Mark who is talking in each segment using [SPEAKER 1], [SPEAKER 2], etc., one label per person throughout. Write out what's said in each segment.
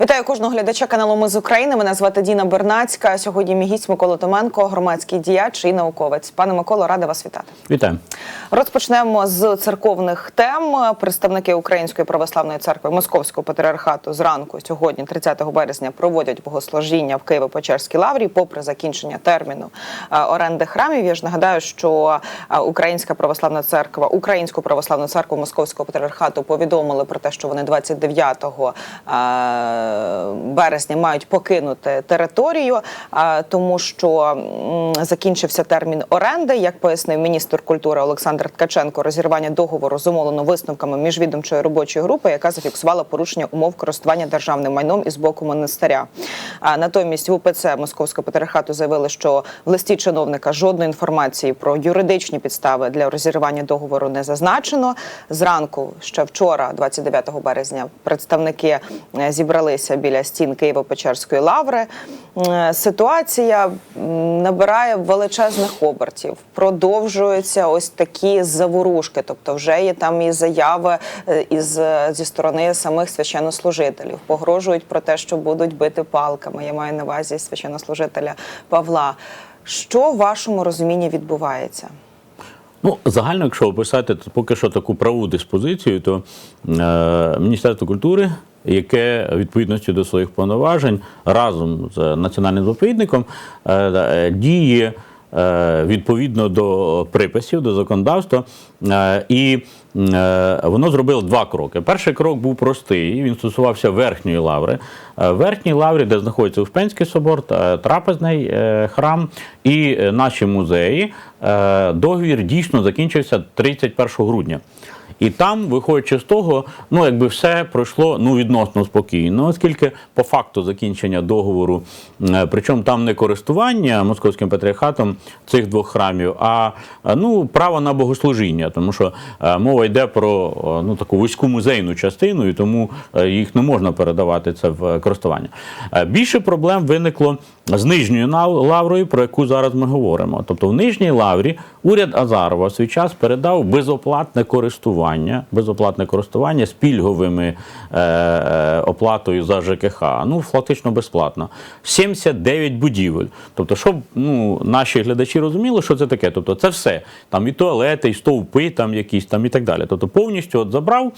[SPEAKER 1] Вітаю кожного глядача каналу Ми з України. Мене звати Діна Бернацька. Сьогодні мій гість Микола Томенко, громадський діяч і науковець. Пане Миколо, рада вас вітати.
[SPEAKER 2] Вітаю.
[SPEAKER 1] Розпочнемо з церковних тем. Представники Української православної церкви Московського патріархату зранку сьогодні, 30 березня, проводять богослужіння в Києво-Печерській лаврі, попри закінчення терміну е, оренди храмів. Я ж нагадаю, що е, Українська православна церква, Українську православну церкву Московського патріархату повідомили про те, що вони 29 е, березня мають покинути територію, тому що закінчився термін оренди. Як пояснив міністр культури Олександр Ткаченко, розірвання договору зумовлено висновками міжвідомчої робочої групи, яка зафіксувала порушення умов користування державним майном із боку монастиря. А натомість в УПЦ Московського патріархату заявили, що в листі чиновника жодної інформації про юридичні підстави для розірвання договору не зазначено. Зранку ще вчора, 29 березня, представники е, зібралися біля стін Києво-Печерської лаври. Е, Ситуація набирає величезних обертів. Продовжуються ось такі заворушки. Тобто, вже є там і заяви е, із зі сторони самих священнослужителів. Погрожують про те, що будуть бити палками. Я маю на увазі священнослужителя Павла. Що в вашому розумінні відбувається?
[SPEAKER 2] Ну, загально, якщо описати то поки що таку праву диспозицію, то е, Міністерство культури, яке відповідності до своїх повноважень разом з національним заповідником е, е, діє. Е, Відповідно до приписів, до законодавства, Е, і е, воно зробило два кроки. Перший крок був простий, він стосувався верхньої лаври. В верхній лаврі, де знаходиться Успенський собор, трапезний храм і наші музеї, договір дійсно закінчився 31 грудня. І там, виходячи з того, ну якби все пройшло ну відносно спокійно, оскільки по факту закінчення договору, е, причому там не користування московським патріархатом цих двох храмів, а е, ну право на богослужіння, тому що е, мова йде про ну таку вузьку музейну частину, і тому їх не можна передавати це в користування. Більше проблем виникло з нижньою лаврою, про яку зараз ми говоримо. Тобто в нижній лаврі уряд Азарова в свій час передав безоплатне користування, безоплатне користування з пільговими е, е, оплатою за ЖКХ. Ну, фактично безплатно. 79 будівель. Тобто, щоб ну, наші глядачі розуміли, що це таке. Тобто, це все. Там і туалети, і стовпи, там якісь там і так далі. Тобто, повністю от забрав.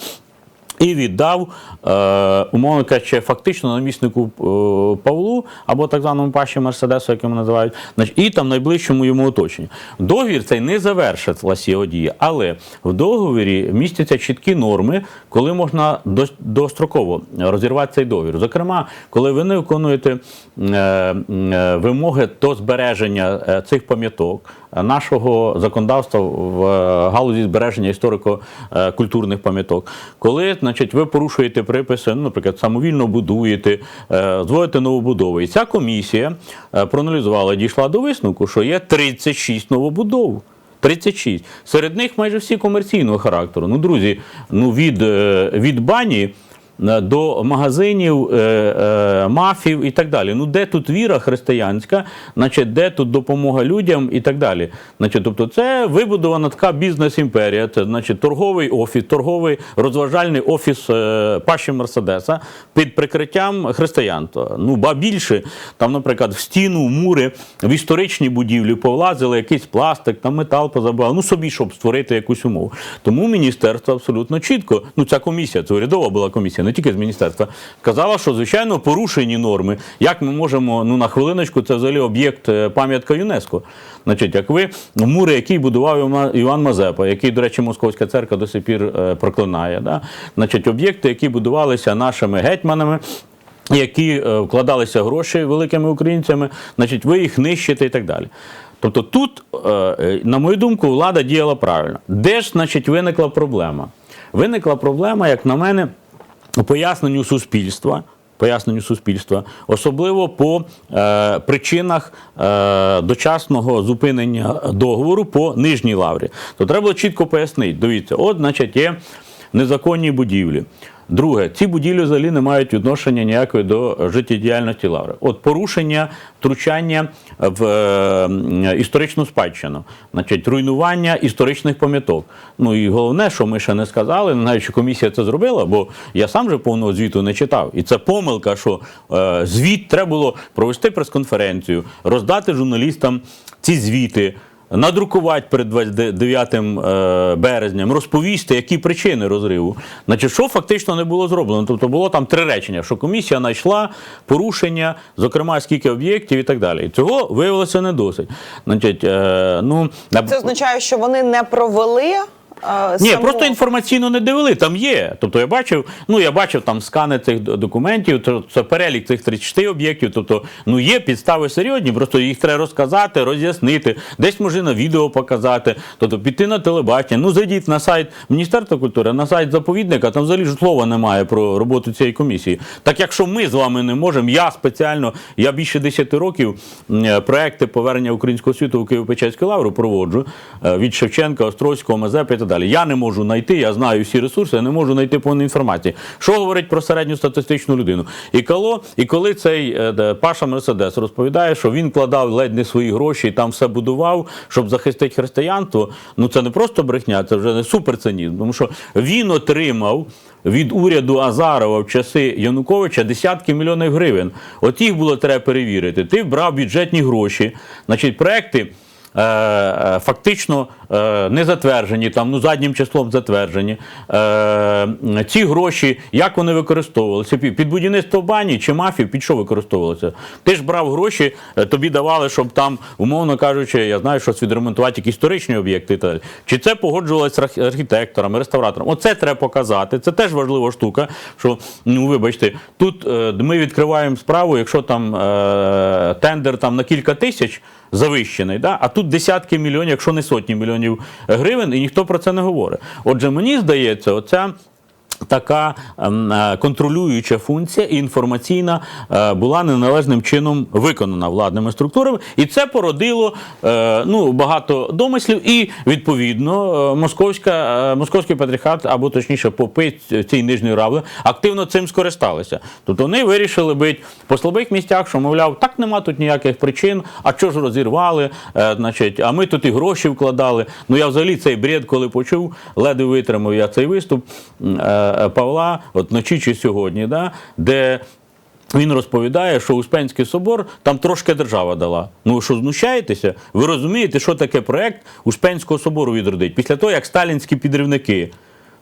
[SPEAKER 2] І віддав, е, умовно кажучи, фактично наміснику е, Павлу або так званому паші Мерседесу, як його називають, і там найближчому йому оточенню. Договір цей не завершилась його дія, але в договорі містяться чіткі норми, коли можна достроково розірвати цей договір. Зокрема, коли ви не виконуєте е, вимоги до збереження цих пам'яток. Нашого законодавства в е, галузі збереження історико-культурних пам'яток, коли значить, ви порушуєте приписи, ну, наприклад, самовільно будуєте, е, зводите новобудови. І ця комісія е, проаналізувала і дійшла до висновку, що є 36 новобудов. 36. Серед них майже всі комерційного характеру. Ну, друзі, ну від, від бані до магазинів, е, е, мафів і так далі. Ну, де тут віра християнська, значить, де тут допомога людям і так далі. Значить, тобто, це вибудована така бізнес-імперія, це значить торговий офіс, торговий розважальний офіс е, Паші Мерседеса під прикриттям християнства. Ну, ба більше, там, наприклад, в стіну, в мури, в історичні будівлі повлазили якийсь пластик, там метал позабрали, ну собі, щоб створити якусь умову. Тому міністерство абсолютно чітко, ну ця комісія, це урядова була комісія, не тільки з міністерства, казала, що звичайно порушені норми. Як ми можемо, ну на хвилиночку, це взагалі об'єкт е, пам'ятка ЮНЕСКО. Значить, як ви мури, який будував Іван Мазепа, який, до речі, Московська церква до сих пір е, проклинає. Да? Значить, об'єкти, які будувалися нашими гетьманами. Які е, вкладалися гроші великими українцями, значить, ви їх нищите і так далі. Тобто тут, на мою думку, влада діяла правильно. Де ж, значить, виникла проблема? Виникла проблема, як на мене, поясненню суспільства. Поясненню суспільства, особливо по е, причинах е, дочасного зупинення договору по нижній лаврі. То треба чітко пояснити. Дивіться, от, значить, є незаконні будівлі. Друге, ці будівлі взагалі не мають відношення ніякої до життєдіяльності лаври. От порушення, втручання в е, історичну спадщину, значить, руйнування історичних пам'яток. Ну і головне, що ми ще не сказали, не знаю, чи комісія це зробила, бо я сам же повного звіту не читав. І це помилка, що е, звіт треба було провести прес-конференцію, роздати журналістам ці звіти. Надрукувати перед 29 е, березням, розповісти, які причини розриву. Значить, що фактично не було зроблено. Тобто було там три речення, що комісія знайшла порушення, зокрема, скільки об'єктів і так далі. І цього виявилося не досить. Значить, е, ну,
[SPEAKER 1] Це означає, що вони не провели. Е,
[SPEAKER 2] ні, просто інформаційно не дивили, там є. Тобто я бачив, ну я бачив там скани цих документів, то це перелік цих 36 об'єктів. Тобто, ну є підстави серйозні, просто їх треба розказати, роз'яснити, десь може на відео показати, тобто піти на телебачення. Ну зайдіть на сайт Міністерства культури, на сайт заповідника, там взагалі ж слова немає про роботу цієї комісії. Так якщо ми з вами не можемо, я спеціально, я більше 10 років е, проекти повернення українського світу у Києво-Печерську лавру проводжу е, від Шевченка, Острозького, Мазепи і так далі. Я не можу знайти, я знаю всі ресурси, я не можу знайти повної інформації. Що говорить про середню статистичну людину? І коли, і коли цей е, Паша Мерседес розповідає, що він кладав ледь не свої гроші і там все будував, щоб захистити християнство, ну це не просто брехня, це вже не суперцинізм, тому що він отримав. Від уряду Азарова в часи Януковича десятки мільйонів гривень. От їх було треба перевірити. Ти брав бюджетні гроші, значить, проекти фактично е, не затверджені, там ну заднім числом затверджені. Е, ці гроші, як вони використовувалися? Під будівництво бані чи мафії, під що використовувалося? Ти ж брав гроші, е, тобі давали, щоб там, умовно кажучи, я знаю, щось відремонтувати якісь історичні об'єкти. далі. Чи це погоджувалося з архітекторами, реставраторами? Оце треба показати. Це теж важлива штука. Що ну вибачте, тут е, ми відкриваємо справу, якщо там е, тендер там на кілька тисяч завищений, да? а тут десятки мільйонів, якщо не сотні мільйонів гривень, і ніхто про це не говорить. Отже, мені здається, оця. Така ем, е, контролююча функція інформаційна е, була неналежним чином виконана владними структурами, і це породило е, ну, багато домислів. І відповідно московська, московський патріархат, або точніше, попи цієї нижньої равли, активно цим скористалися. Тобто вони вирішили бити по слабих місцях, що мовляв, так нема тут ніяких причин. А що ж розірвали? Значить, а ми тут і гроші вкладали. Ну я взагалі цей бред, коли почув, ледве витримав я цей виступ Павла, от вночі чи сьогодні, да, де. Він розповідає, що Успенський собор там трошки держава дала. Ну ви що знущаєтеся? Ви розумієте, що таке проект Успенського собору відродить? Після того, як сталінські підривники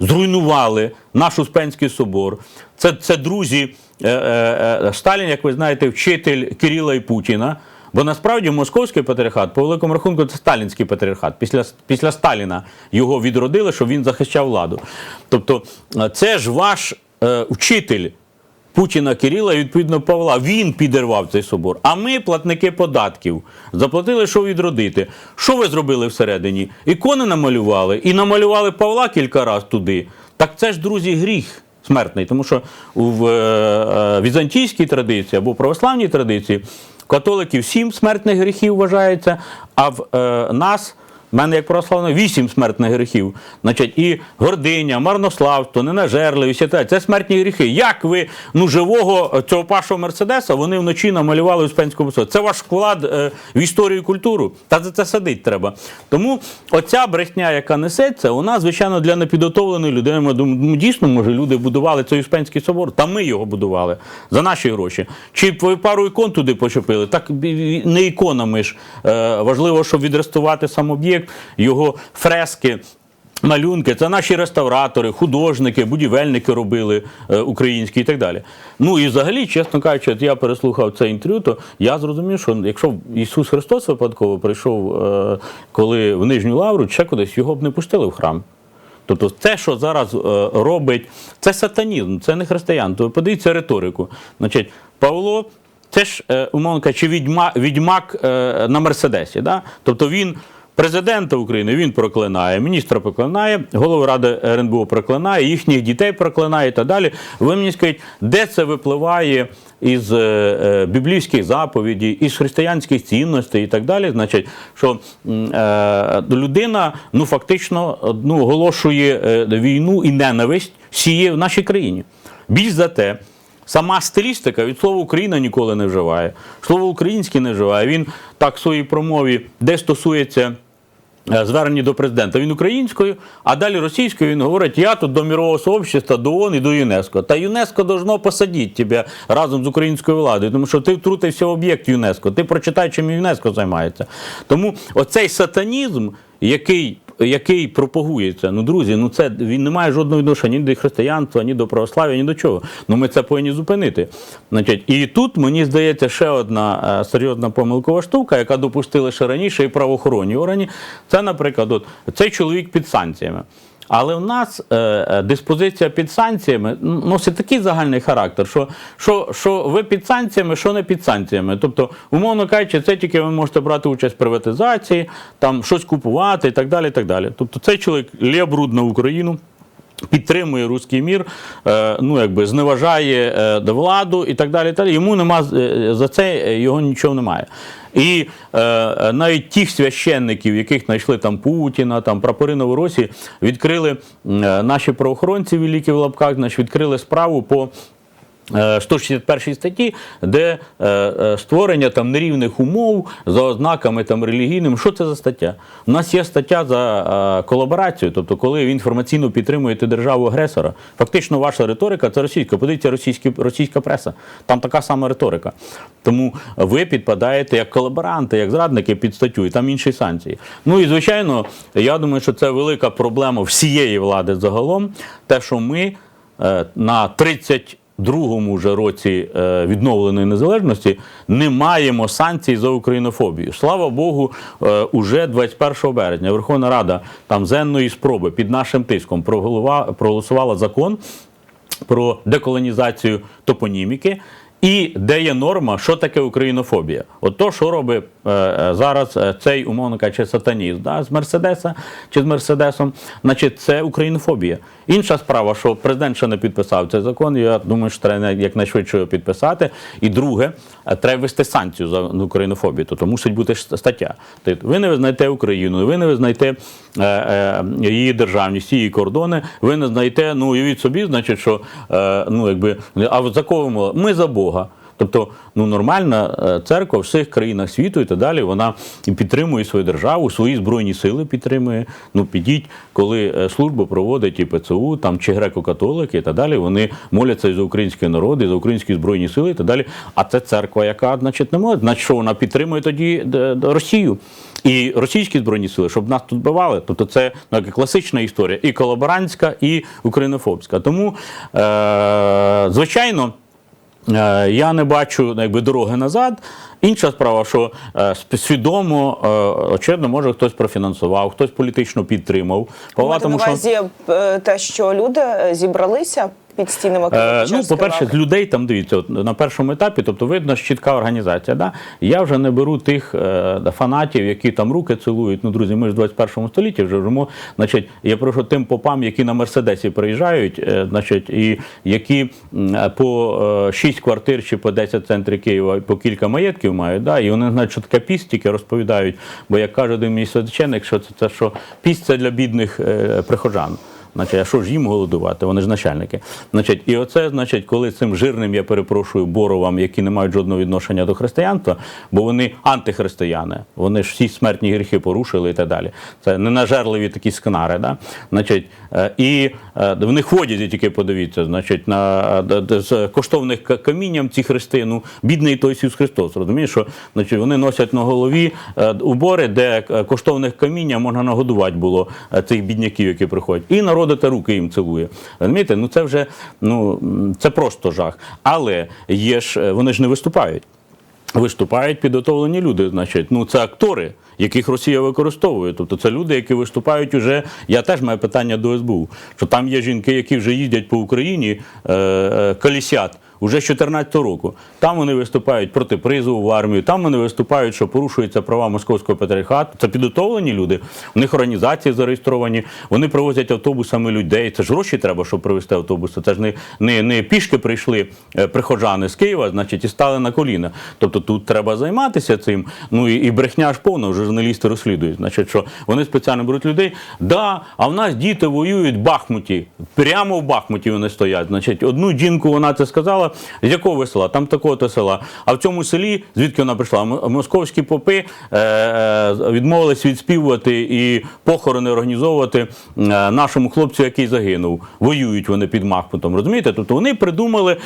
[SPEAKER 2] зруйнували наш Успенський собор. Це, це друзі е, е, е, Сталін, як ви знаєте, вчитель Кирила і Путіна. Бо насправді московський патріархат, по великому рахунку, це сталінський патріархат. Після, після Сталіна його відродили, щоб він захищав владу. Тобто, е, це ж ваш е, вчитель. Путіна Кирила і відповідно Павла. Він підірвав цей собор. А ми, платники податків, заплатили, що відродити. Що ви зробили всередині? Ікони намалювали і намалювали Павла кілька разів туди. Так це ж, друзі, гріх смертний. Тому що в е, е, візантійській традиції або православній традиції католиків сім смертних гріхів вважається, а в е, нас. У мене, як православно, вісім смертних гріхів. Значить, і гординя, марнославство, ненажерливість, і так це смертні гріхи. Як ви ну, живого цього пашого Мерседеса вони вночі намалювали в Успенському посаді? Це ваш вклад е, в історію і культуру. Та за це садить треба. Тому оця брехня, яка несеться, вона, звичайно, для непідготовленої людини. Ми думаємо, ну, дійсно, може, люди будували цей Успенський собор, та ми його будували за наші гроші. Чи пару ікон туди почепили? Так не іконами ж. Е, важливо, щоб відреставрувати сам об'єкт, його фрески. Малюнки, це наші реставратори, художники, будівельники робили е, українські і так далі. Ну і взагалі, чесно кажучи, от я переслухав це інтерв'ю, то я зрозумів, що якщо Ісус Христос випадково прийшов, е, коли в Нижню Лавру, ще кудись, його б не пустили в храм. Тобто те, що зараз е, робить, це сатанізм, це не християн. То подивіться риторику. Значить, Павло, це ж, е, умовно кажучи, відьма, відьмак е, на Мерседесі. Да? Тобто він президента України він проклинає, міністра проклинає, голову ради РНБО проклинає, їхніх дітей проклинає і так далі. Ви мені скажіть, де це випливає із е, е, біблійських заповідей, із християнських цінностей і так далі. Значить, що е, людина ну фактично ну, оголошує е, війну і ненависть сіє в нашій країні. Більш за те, сама стилістика від слова Україна ніколи не вживає. Слово українське не вживає. Він так в своїй промові, де стосується. е, Звернення до президента він українською, а далі російською він говорить: я тут до мірового сообщества, до ООН і до ЮНЕСКО. Та ЮНЕСКО должно посадити тебе разом з українською владою, тому що ти втрутився в об'єкт ЮНЕСКО. Ти прочитай, чим ЮНЕСКО займається. Тому оцей сатанізм, який. Який пропагується, ну друзі, ну це він не має жодного відношення ні до християнства, ні до православ'я, ні до чого. Ну ми це повинні зупинити. Значить, і тут мені здається ще одна е, серйозна помилкова штука, яка допустила ще раніше і правоохоронні органи. Це, наприклад, от, цей чоловік під санкціями. Але в нас е, е, диспозиція під санкціями носить такий загальний характер, що, що, що ви під санкціями, що не під санкціями. Тобто, умовно кажучи, це тільки ви можете брати участь в приватизації, там щось купувати і так далі. І так далі. Тобто цей чоловік лє бруд на Україну. Підтримує руський мір, е, ну якби зневажає е, владу і так далі. Так. Йому нема е, за це його нічого немає. І е, навіть тих священників, яких знайшли там Путіна, там прапори Новоросії, відкрили е, наші правоохоронці великі в лапках, значить, відкрили справу по. Е, 161 статті, де е, е, створення там нерівних умов за ознаками там релігійним. Що це за стаття? У нас є стаття за е, колаборацію, тобто, коли ви інформаційно підтримуєте державу агресора. Фактично, ваша риторика це російська. Подивіться російські, російська преса. Там така сама риторика. Тому ви підпадаєте як колаборанти, як зрадники під статтю, і там інші санкції. Ну і звичайно, я думаю, що це велика проблема всієї влади загалом. Те, що ми е, на 30 другому вже році е, відновленої незалежності не маємо санкцій за українофобію. Слава Богу, е, уже 21 березня Верховна Рада там з енної спроби під нашим тиском проголосувала закон про деколонізацію топоніміки. І де є норма, що таке українофобія? От то, що робить зараз е, цей, умовно кажучи, сатаніст да, з Мерседеса чи з Мерседесом, значить, це українофобія. Інша справа, що президент ще не підписав цей закон, я думаю, що треба якнайшвидше його підписати. І друге, е, треба ввести санкцію за українофобію, тобто мусить бути стаття. Тобто ви не визнаєте Україну, ви не визнаєте е, е, її державність, її кордони, ви не знаєте, ну уявіть собі, значить, що е, ну якби а за кого? Ми за Бога. Тобто, ну нормальна е, церква в всіх країнах світу і так далі, вона підтримує свою державу, свої збройні сили підтримує. Ну підіть, коли е, службу проводить і ПЦУ, там чи греко-католики і так далі. Вони моляться і за український народ, і за українські збройні сили і так далі. А це церква, яка, значить, не може. Значить, що вона підтримує тоді е, Росію. І російські збройні сили, щоб нас тут бивали. Тобто це ну, класична історія, і колаборантська, і українофобська. Тому, е- звичайно. Е, Я не бачу якби, дороги назад. Інша справа, що е, свідомо, е, очевидно, може хтось профінансував, хтось політично підтримав.
[SPEAKER 1] Маєте на увазі що- те, що люди зібралися під стінами
[SPEAKER 2] Е, ну, по-перше, людей там дивіться, от, на першому етапі, тобто видно, що чітка організація. Да? Я вже не беру тих е, фанатів, які там руки цілують. Ну, друзі, ми ж в 21 столітті вже живемо. Значить, я прошу тим попам, які на Мерседесі приїжджають, е, значить, і які е, по е, 6 квартир чи по 10 центрів Києва, по кілька маєтків мають, да? і вони знають, що таке піст, тільки розповідають. Бо як каже один мій священник, що це, це що піст це для бідних е, прихожан. Значить, а що ж їм голодувати? Вони ж начальники. Значить, і оце, значить, коли цим жирним, я перепрошую, боровам, які не мають жодного відношення до християнства, бо вони антихристияни, вони ж всі смертні гріхи порушили і так далі. Це ненажерливі такі скнари. Да? Значить, е, і е, вони ходять, тільки подивіться, значить, на е, з коштовних камінням ці хрести, ну, бідний той Ісус Христос. Розумієш, що значить, вони носять на голові убори, де коштовних каміння можна нагодувати було цих бідняків, які приходять. І народите руки їм цілує. Розумієте, ну це вже ну, це просто жах. Але є ж, е, вони ж не виступають. Виступають підготовлені люди, значить, ну це актори, яких Росія використовує. Тобто це люди, які виступають уже. Я теж маю питання до СБУ, що там є жінки, які вже їздять по Україні, е, е, колісять уже з 14 року. Там вони виступають проти призову в армію, там вони виступають, що порушуються права московського патріархату. Це підготовлені люди. У них організації зареєстровані. Вони привозять автобусами людей. Це ж гроші треба, щоб привезти автобуси. Це ж не, не, не пішки прийшли е, приходжани з Києва, значить, і стали на коліна. Тобто тут треба займатися цим. Ну і, і брехня ж повна, журналісти розслідують. Значить, що вони спеціально беруть людей. Да, а в нас діти воюють в Бахмуті. Прямо в Бахмуті вони стоять. Значить, одну жінку вона це сказала. З якого ви села? Там такого-то села. А в цьому селі, звідки вона прийшла? Московські попи е, е, відмовились відспівувати і похорони організовувати е, нашому хлопцю, який загинув. Воюють вони під Бахмутом. Розумієте? Тобто вони придумали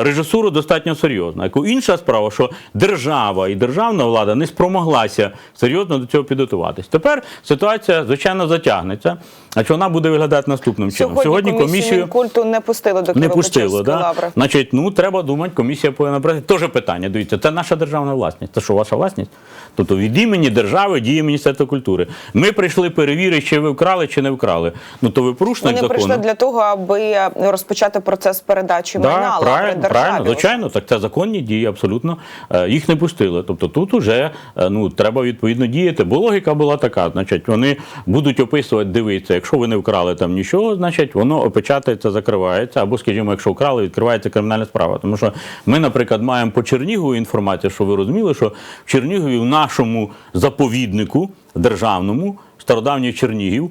[SPEAKER 2] режисуру достатньо серйозно. Яку інша справа, що держава і державна влада не спромоглася серйозно до цього підготуватись. Тепер ситуація, звичайно, затягнеться. А що вона буде виглядати наступним чином?
[SPEAKER 1] Сьогодні, комісію Мінкульту не пустили до
[SPEAKER 2] не пустило, да?
[SPEAKER 1] лаври.
[SPEAKER 2] Значить, ну треба думати, комісія повинна брати. Теж питання. Дивіться, це наша державна власність. Це що, ваша власність? Тобто від імені держави діє Міністерство культури. Ми прийшли перевірити, чи ви вкрали, чи не вкрали. Ну то ви порушник
[SPEAKER 1] Вони
[SPEAKER 2] закону.
[SPEAKER 1] прийшли для того, аби розпочати процес передачі
[SPEAKER 2] Да,
[SPEAKER 1] лаври
[SPEAKER 2] правильно, правильно, звичайно, так це законні дії, абсолютно. Е, Їх не пустили. Тобто тут уже е, ну, треба відповідно діяти. Бо логіка була така: значить, вони будуть описувати, дивитися, якщо ви не вкрали там нічого, значить воно опечатається, закривається. Або, скажімо, якщо вкрали, відкривається кримінальна справа. Тому що ми, наприклад, маємо по Чернігову інформацію, що ви розуміли, що в Чернігові в нашому заповіднику державному, стародавній Чернігів.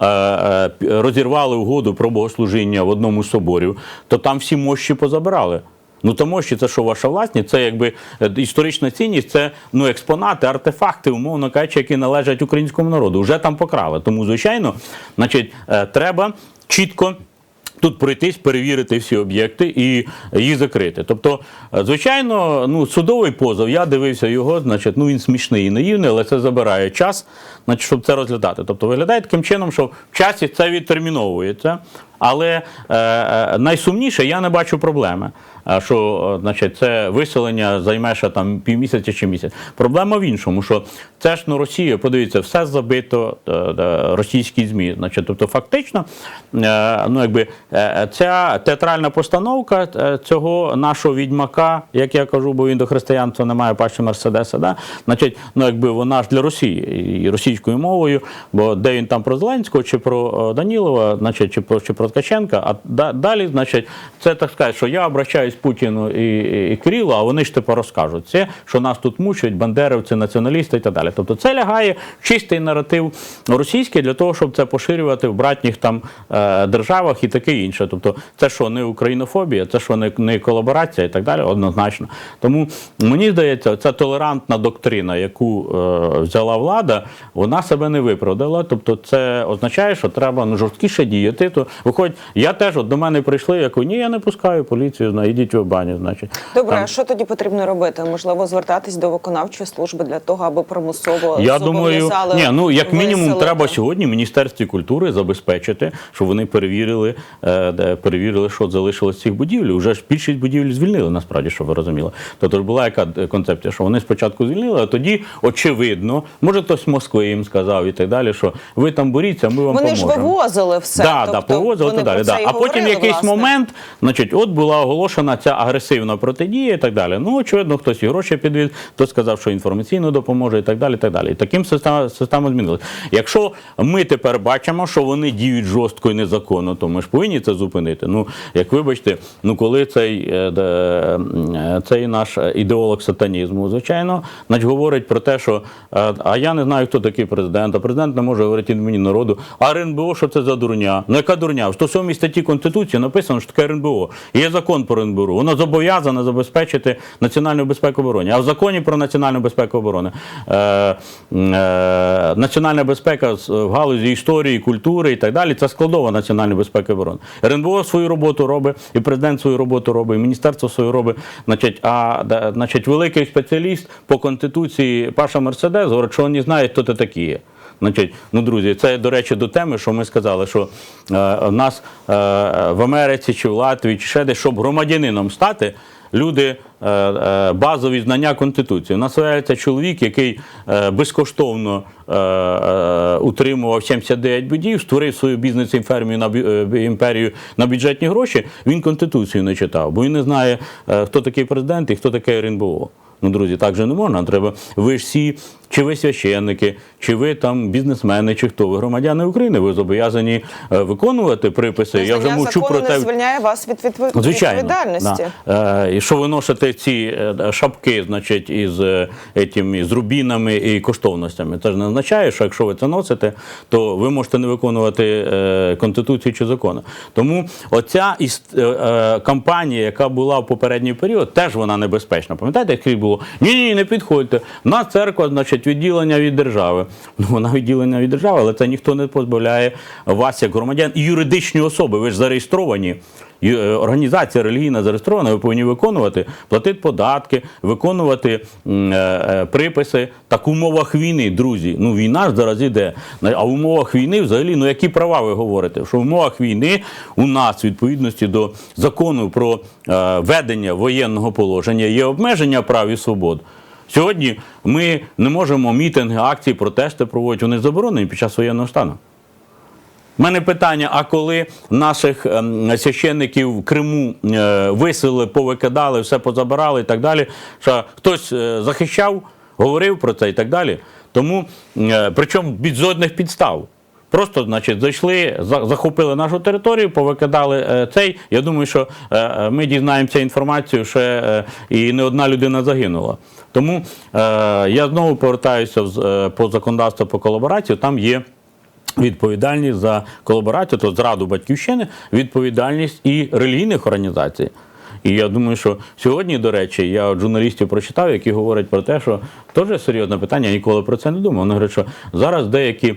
[SPEAKER 2] е, е, розірвали угоду про богослужіння в одному з соборів, то там всі мощі позабирали. Ну то мощі це що ваша власність, це якби е, історична цінність, це ну експонати, артефакти, умовно кажучи, які належать українському народу. Вже там покрали. Тому, звичайно, значить, треба чітко. Тут пройтись, перевірити всі об'єкти і їх закрити. Тобто, е, звичайно, ну судовий позов, я дивився його, значить, ну він смішний і наївний, але це забирає час, значить, щоб це розглядати. Тобто виглядає таким чином, що в часі це відтерміновується. Але е, е, найсумніше я не бачу проблеми. Що е, значить, це виселення займе ще там півмісяця чи місяць. Проблема в іншому, що це ж ну, Росія, подивіться, все забито е, е, російські ЗМІ. Значить, тобто, фактично, ну якби ця театральна постановка цього нашого відьмака, як я кажу, бо він до християнства не має паче Мерседеса, да? значить, ну якби вона ж для Росії і російською мовою, бо де він там про Зеленського чи про Данілова, значить, чи про чи про Ткаченка, а далі, значить, це так сказати, що я обращаюсь Путіну і, і, і а вони ж тепер розкажуть це, що нас тут мучають, бандерівці, націоналісти і так далі. Тобто це лягає в чистий наратив російський для того, щоб це поширювати в братніх там е, державах і таке інше. Тобто, це що не українофобія, це що не, не колаборація і так далі, однозначно. Тому мені здається, ця толерантна доктрина, яку е, взяла влада, вона себе не виправдала. Тобто, це означає, що треба ну, жорсткіше діяти. То виходить, я теж от до мене прийшли, я ні, я не пускаю поліцію, ідіть в баню. Значить,
[SPEAKER 1] Добре,
[SPEAKER 2] Там-
[SPEAKER 1] а що тоді потрібно робити? Можливо, звертатись до виконавчої служби для того, аби примусово
[SPEAKER 2] Я думаю, ні, ну як мінімум,
[SPEAKER 1] виселити?
[SPEAKER 2] треба сьогодні Міністерстві культури забезпечити, щоб вони перевірили, е, де- перевірили, що залишилось з цих будівель. Уже ж більшість будівель звільнили, насправді, що ви розуміли. Тобто ж була яка концепція, що вони спочатку звільнили, а тоді, очевидно, може хтось з Москви їм сказав і так далі, що ви там боріться, ми вам
[SPEAKER 1] Вони ж вивозили все.
[SPEAKER 2] Да,
[SPEAKER 1] тобто
[SPEAKER 2] да, повозили
[SPEAKER 1] вони
[SPEAKER 2] так далі. Да. А потім
[SPEAKER 1] говорили,
[SPEAKER 2] якийсь
[SPEAKER 1] власне.
[SPEAKER 2] момент, значить, от була оголошена ця агресивна протидія і так далі. Ну, очевидно, хтось і гроші підвіз, хтось сказав, що інформаційно допоможе і так далі. І так далі. І таким система, система змінилася. Якщо ми тепер бачимо, що вони діють жорстко і незаконно, то ми ж повинні це зупинити. Ну, як вибачте, ну коли цей, е, е, цей наш ідеолог сатанізму, звичайно, значить, говорить про те, що е, а я не знаю, хто такий президент, а президент не може говорити від імені народу. А РНБО, що це за дурня? Ну яка дурня? В 107 статті Конституції написано, що таке РНБО. Є закон про РНБО. Воно зобов'язане забезпечити національну безпеку оборони. А в законі про національну безпеку оборони е, е, національна безпека в галузі історії, культури і так далі. Це складова національної безпеки оборони. РНБО свою роботу робить, і президент свою роботу робить, і міністерство свою робить. Значить, а да, значить, великий спеціаліст по конституції Паша Мерседес говорить, що він не знає, хто ти такі. Значить, ну друзі, це до речі до теми, що ми сказали, що е, нас е, в Америці чи в Латвії, чи ще десь, щоб громадянином стати, люди е, е, базові знання Конституції. У нас виявляється чоловік, який е, безкоштовно утримував 79 будів, створив свою бізнес-імперію на, е, імперію на бюджетні гроші. Він Конституцію не читав, бо він не знає, хто такий президент і хто таке РНБО. Ну, друзі, так же не можна. Треба. Ви ж всі, чи ви священники, чи ви там бізнесмени, чи хто ви громадяни України, ви зобов'язані е, виконувати приписи. Я вже мовчу про
[SPEAKER 1] не
[SPEAKER 2] те.
[SPEAKER 1] звільняє вас від відпо-
[SPEAKER 2] Звичайно,
[SPEAKER 1] відповідальності.
[SPEAKER 2] Да. Е, і що ви носите ці е, шапки, значить, із, етім, із рубінами і коштовностями. Це ж не означає, що якщо ви це носите, то ви можете не виконувати конституцію чи закони. Тому оця іс- е, кампанія, яка була в попередній період, теж вона небезпечна. Пам'ятаєте, як було? Ні, ні, не підходьте. У нас церква, значить, відділення від держави. Ну, вона відділення від держави, але це ніхто не позбавляє вас, як громадян, і юридичні особи. Ви ж зареєстровані. Е, Організація релігійна зареєстрована, ви повинні виконувати, платити податки, виконувати е, е, приписи. Так в умовах війни, друзі. Ну війна ж зараз іде. А в умовах війни, взагалі, ну які права ви говорите? Що в умовах війни у нас, відповідності до закону про ведення воєнного положення, є обмеження прав і свобод. Сьогодні ми не можемо мітинги, акції, протести проводити. Вони заборонені під час воєнного стану. У мене питання: а коли наших ем, священників в Криму е, висели, повикидали, все позабирали і так далі, що хтось е, захищав, говорив про це і так далі. Тому, е, причому від жодних підстав. Просто, значить, зайшли, захопили нашу територію, повикидали е, цей. Я думаю, що е, е, ми дізнаємося інформацію, е, і не одна людина загинула. Тому я знову повертаюся по законодавству по колаборацію. Там є відповідальність за колаборацію, то зраду батьківщини, відповідальність і релігійних організацій. І я думаю, що сьогодні, до речі, я от журналістів прочитав, які говорять про те, що теж серйозне питання, я ніколи про це не думав. Вони говорять, що зараз деякі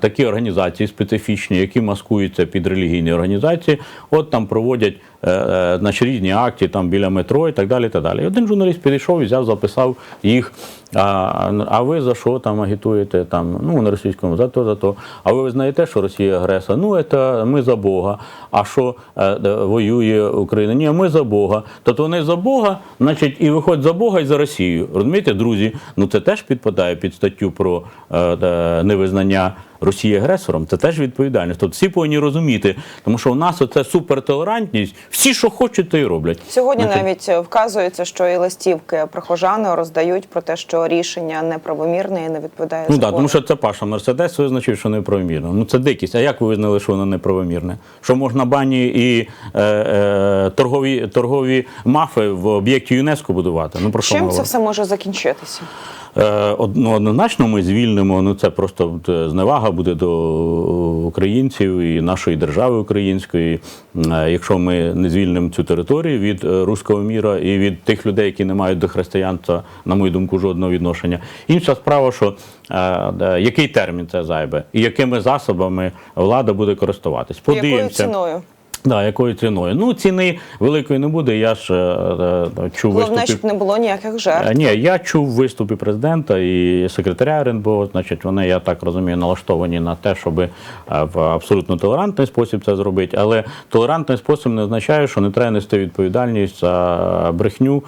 [SPEAKER 2] такі організації специфічні, які маскуються під релігійні організації, от там проводять е, е, значить, різні акції там біля метро і так далі. І так далі. І один журналіст підійшов взяв, записав їх. А, а ви за що там агітуєте? Там, ну, на російському, за то, за то. А ви знаєте, що Росія агресор? Ну, це ми за Бога. А що е, воює Україна? Ні, ми за Бога. Тобто вони за Бога, значить, і виходять за Бога і за Росію. Розумієте, друзі? Ну це теж підпадає під статтю про е, невизнання Росії агресором. Це теж відповідальність. Тобто всі повинні розуміти, тому що у нас оце супертолерантність, всі, що хочуть, то й роблять.
[SPEAKER 1] Сьогодні
[SPEAKER 2] Значить,
[SPEAKER 1] навіть е, вказується, що і листівки прихожани роздають про те, що рішення неправомірне і не відповідає
[SPEAKER 2] Ну
[SPEAKER 1] закону.
[SPEAKER 2] так, тому що це Паша Мерседес визначив, що неправомірно. Ну це дикість. А як ви визнали, що воно неправомірне? Що можна бані і е, е, торгові, торгові мафи в об'єкті ЮНЕСКО будувати? Ну про що ми
[SPEAKER 1] Чим це все може закінчитися?
[SPEAKER 2] Е, ну, однозначно ми звільнимо. Ну це просто е, зневага буде до українців і нашої держави української. Е, Якщо ми не звільнимо цю територію від е, руського міра і від тих людей, які не мають до християнства, на мою думку, жодного відношення. Інша справа, що е, який термін це зайбе, і якими засобами влада буде користуватись.
[SPEAKER 1] Якою ціною?
[SPEAKER 2] Да, якою ціною? Ну, ціни великої не буде. Я ж е, е, чув
[SPEAKER 1] Головне,
[SPEAKER 2] виступи.
[SPEAKER 1] щоб не було ніяких жертв.
[SPEAKER 2] Е, Ні, я чув виступи президента і секретаря РНБО. Значить, вони, я так розумію, налаштовані на те, щоб е, в абсолютно толерантний спосіб це зробити. Але толерантний спосіб не означає, що не треба нести відповідальність за брехню,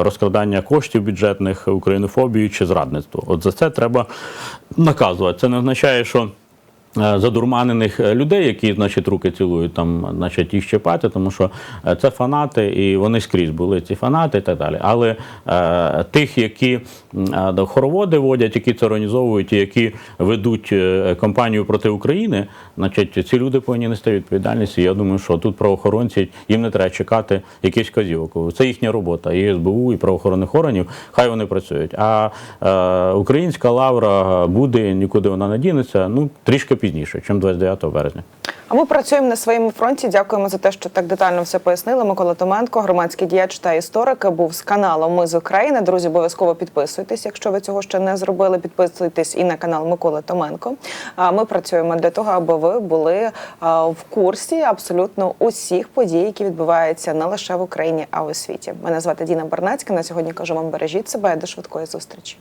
[SPEAKER 2] розкрадання коштів бюджетних, українофобію чи зрадництво. От за це треба наказувати. Це не означає, що. Е, Задурманених е, людей, які, значить, руки цілують, там, значить, їх щепати, тому що е, це фанати, і вони скрізь були ці фанати і так далі. Але е, тих, які хороводи водять, які це організовують, і які ведуть е, кампанію проти України, значить, ці люди повинні нести відповідальність. І я думаю, що тут правоохоронці їм не треба чекати якихось казівок. Це їхня робота. І СБУ, і правоохоронних органів, хай вони працюють. А е, українська лавра буде, нікуди вона не дінеться, ну трішки пізніше, ніж 29 березня.
[SPEAKER 1] А ми працюємо на своєму фронті. Дякуємо за те, що так детально все пояснили. Микола Томенко, громадський діяч та історик, був з каналом Ми з України. Друзі, обов'язково підписуйтесь, якщо ви цього ще не зробили. Підписуйтесь і на канал Миколи Томенко. А ми працюємо для того, аби ви були в курсі абсолютно усіх подій, які відбуваються не лише в Україні, а й у світі. Мене звати Діна Барнацька. На сьогодні кажу вам бережіть себе до швидкої зустрічі.